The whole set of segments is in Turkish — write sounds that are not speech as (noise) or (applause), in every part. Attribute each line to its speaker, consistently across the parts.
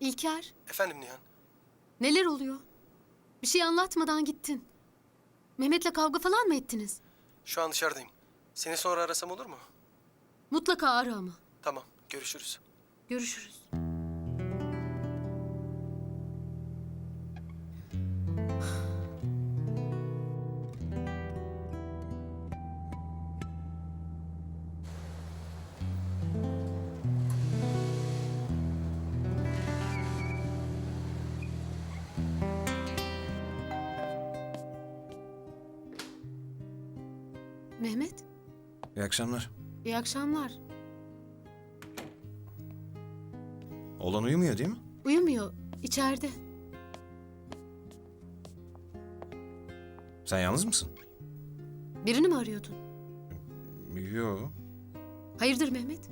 Speaker 1: İlker,
Speaker 2: Efendim Nihan.
Speaker 1: neler oluyor? Bir şey anlatmadan gittin. Mehmet'le kavga falan mı ettiniz?
Speaker 2: Şu an dışarıdayım. Seni sonra arasam olur mu?
Speaker 1: Mutlaka ara ama.
Speaker 2: Tamam. Görüşürüz.
Speaker 1: Görüşürüz. Mehmet,
Speaker 3: İyi akşamlar.
Speaker 1: iyi akşamlar.
Speaker 3: Oğlan uyumuyor değil mi?
Speaker 1: Uyumuyor, içeride.
Speaker 3: Sen yalnız mısın?
Speaker 1: Birini mi arıyordun?
Speaker 3: Yok.
Speaker 1: Hayırdır Mehmet?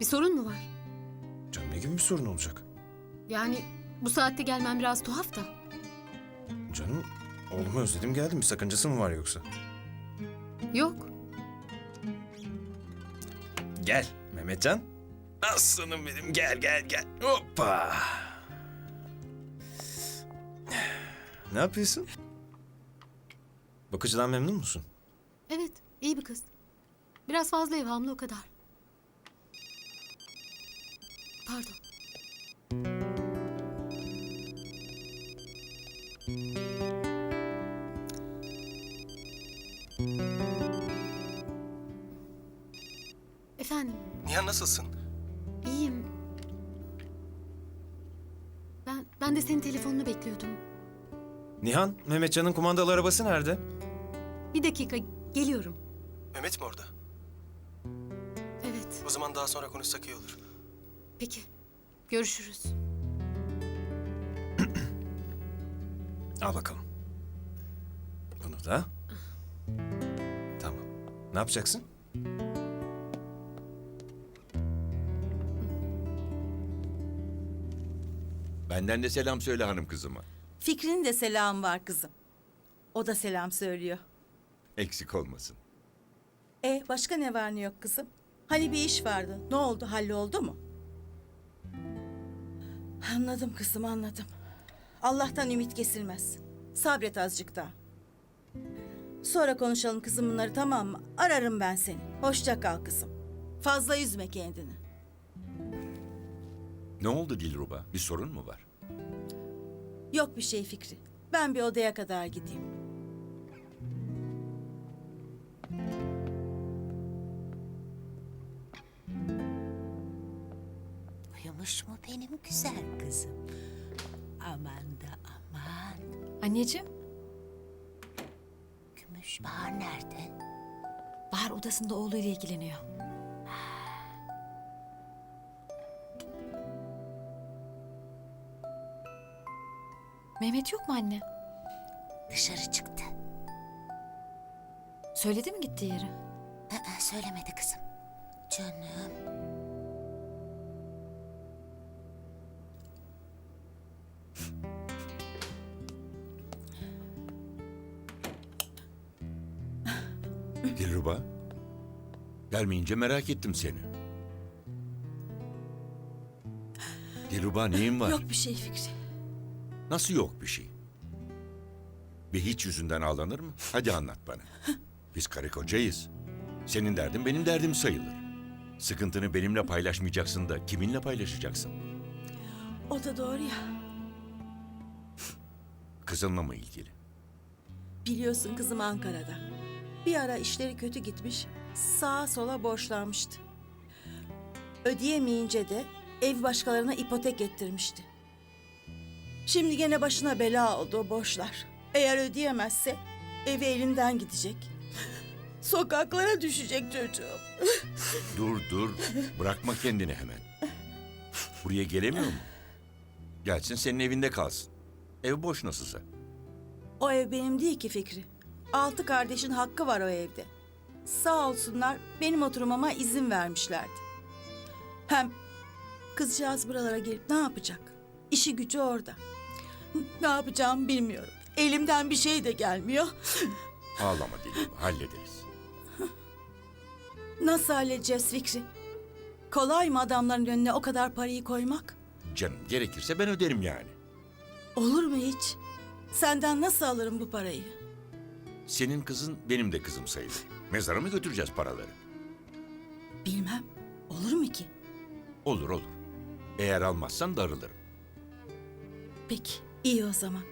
Speaker 1: Bir sorun mu var?
Speaker 3: Canım ne gibi bir sorun olacak?
Speaker 1: Yani bu saatte gelmem biraz tuhaf da.
Speaker 3: Canım oğlumu özledim geldim. Bir sakıncası mı var yoksa?
Speaker 1: Yok.
Speaker 3: Gel Mehmetcan. Aslanım benim gel gel gel. Hoppa. Ne yapıyorsun? Bakıcıdan memnun musun?
Speaker 1: Evet, iyi bir kız. Biraz fazla evhamlı o kadar. Pardon. Efendim,
Speaker 2: Nihan nasılsın?
Speaker 1: iyiyim. Ben ben de senin telefonunu bekliyordum.
Speaker 3: Nihan, Mehmetcan'ın kumandalı arabası nerede?
Speaker 1: Bir dakika, geliyorum.
Speaker 2: Mehmet mi orada?
Speaker 1: Evet,
Speaker 2: O zaman daha sonra konuşsak iyi olur.
Speaker 1: peki. Görüşürüz.
Speaker 3: Al bakalım. Bunu da. Tamam. Ne yapacaksın?
Speaker 4: Benden de selam söyle hanım kızıma.
Speaker 5: Fikri'nin de selam var kızım. O da selam söylüyor.
Speaker 4: Eksik olmasın.
Speaker 5: E başka ne var ne yok kızım? Hani bir iş vardı. Ne oldu? Halloldu mu? Anladım kızım anladım. Allah'tan ümit kesilmez. Sabret azıcık daha. Sonra konuşalım kızım bunları tamam mı? Ararım ben seni. Hoşça kal kızım. Fazla üzme kendini.
Speaker 4: Ne oldu Dilruba? Bir sorun mu var?
Speaker 5: Yok bir şey Fikri. Ben bir odaya kadar gideyim.
Speaker 6: Uyumuş mu benim güzel kızım? Aman da aman.
Speaker 7: Anneciğim,
Speaker 6: Gümüş Bahar nerede?
Speaker 7: Bahar odasında oğluyla ilgileniyor. Mehmet yok mu anne?
Speaker 6: Dışarı çıktı.
Speaker 7: Söyledi mi gittiği yeri?
Speaker 6: Aa, söylemedi kızım. Canım.
Speaker 4: Dilruba? Gelmeyince merak ettim seni. Dilruba neyin var?
Speaker 5: Yok bir şey Fikri.
Speaker 4: Nasıl yok bir şey? Bir hiç yüzünden ağlanır mı? Hadi anlat bana. Biz karı kocayız. Senin derdin benim derdim sayılır. Sıkıntını benimle paylaşmayacaksın da kiminle paylaşacaksın?
Speaker 5: O da doğru ya.
Speaker 4: Kızınla mı ilgili?
Speaker 5: Biliyorsun kızım Ankara'da. Bir ara işleri kötü gitmiş, sağa sola borçlanmıştı. Ödeyemeyince de ev başkalarına ipotek ettirmişti. Şimdi gene başına bela oldu o borçlar. Eğer ödeyemezse evi elinden gidecek. (laughs) Sokaklara düşecek çocuğum. (laughs)
Speaker 4: Dur dur. Bırakma kendini hemen. Buraya gelemiyor mu? Gelsin senin evinde kalsın. Ev boş nasılsa.
Speaker 5: O ev benim değil ki Fikri. Altı kardeşin hakkı var o evde. Sağ olsunlar benim oturmama izin vermişlerdi. Hem kızcağız buralara gelip ne yapacak? İşi gücü orada. Ne yapacağımı bilmiyorum. Elimden bir şey de gelmiyor.
Speaker 4: Ağlama Dilruba hallederiz.
Speaker 5: Nasıl halledeceğiz Fikri? Kolay mı adamların önüne o kadar parayı koymak?
Speaker 4: canım. Gerekirse ben öderim yani.
Speaker 5: Olur mu hiç? Senden nasıl alırım bu parayı?
Speaker 4: Senin kızın benim de kızım sayılır. Mezara mı götüreceğiz paraları?
Speaker 5: Bilmem. Olur mu ki?
Speaker 4: Olur olur. Eğer almazsan darılırım.
Speaker 5: Peki, iyi o zaman.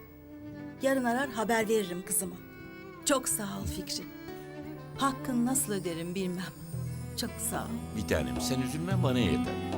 Speaker 5: Yarın arar haber veririm kızıma. Çok sağ ol Fikri. Hakkını nasıl öderim bilmem. Çok sağ ol.
Speaker 4: Bir tanem sen üzülme bana yeter.